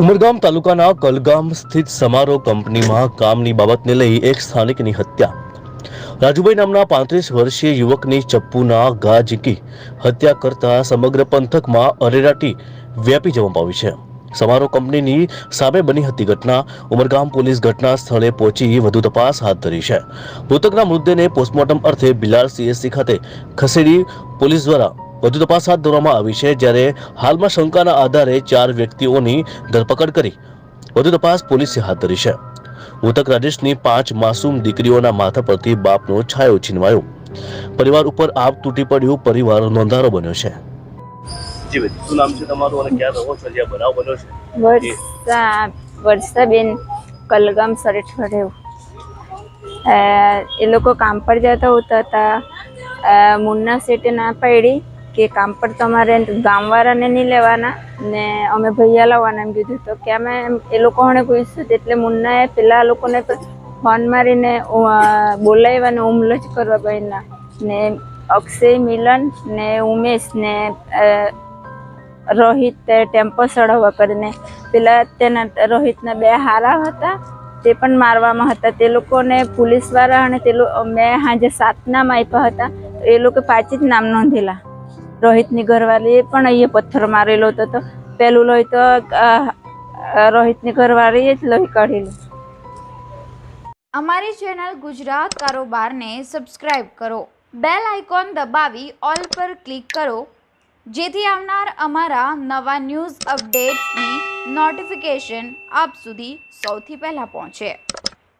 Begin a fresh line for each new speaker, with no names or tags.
ઉમરગામ તાલુકાના કલગામ સ્થિત સમારોહ કંપનીમાં કામની બાબતને લઈ એક સ્થાનિકની હત્યા રાજુભાઈ નામના પાંત્રીસ વર્ષીય યુવકની ચપ્પુના ઘા ઝીકી હત્યા કરતા સમગ્ર પંથકમાં અરેરાટી વ્યાપી જવા પામી છે સમારોહ કંપનીની સામે બની હતી ઘટના ઉમરગામ પોલીસ ઘટના સ્થળે પહોંચી વધુ તપાસ હાથ ધરી છે મૃતકના મૃતદેહને પોસ્ટમોર્ટમ અર્થે બિલાર સીએસસી ખાતે ખસેડી પોલીસ દ્વારા વધુ તપાસ હાથ ધરવામાં આવી છે જ્યારે હાલમાં શંકાના આધારે ચાર વ્યક્તિઓની ધરપકડ કરી વધુ તપાસ પોલીસે હાથ ધરી છે મૃતક રાજેશની પાંચ માસૂમ દીકરીઓના માથા પરથી બાપનો છાયો છીનવાયો પરિવાર ઉપર આપ તૂટી પડ્યું પરિવાર નોંધારો બન્યો છે
જી વર્ષાબેન કલગામ સરેઠ એ લોકો કામ પર જતા હોતા હતા મુન્ના સેટે ના પડી કે કામ પર તમારે ગામવાળાને નહીં લેવાના ને અમે ભૈયા લાવવાના એમ કીધું તો કે અમે એ લોકો હણે પૂછ્યું એટલે મુન્નાએ પેલા લોકોને ફોન મારીને બોલાવ્યા ને હુમલો જ કરવા ભાઈના ને અક્ષય મિલન ને ઉમેશ ને રોહિત ટેમ્પો ચડાવવા કરીને પેલા તેના રોહિતના બે હારા હતા તે પણ મારવામાં હતા તે લોકોને પોલીસવાળા અને તે મેં સાંજે સાતના માપ્યા હતા એ લોકો પાંચ જ નામ નોંધેલા રોહિતની ઘરવાળીએ પણ અહીંયા પથ્થર મારેલો હતો પહેલું લોહી તો રોહિતની ઘરવાળીએ જ લોહી કાઢેલું
અમારી ચેનલ ગુજરાત કારોબારને સબસ્ક્રાઇબ કરો બેલ આઇકોન દબાવી ઓલ પર ક્લિક કરો જેથી આવનાર અમારા નવા ન્યૂઝ અપડેટ્સની નોટિફિકેશન આપ સુધી સૌથી પહેલાં પહોંચે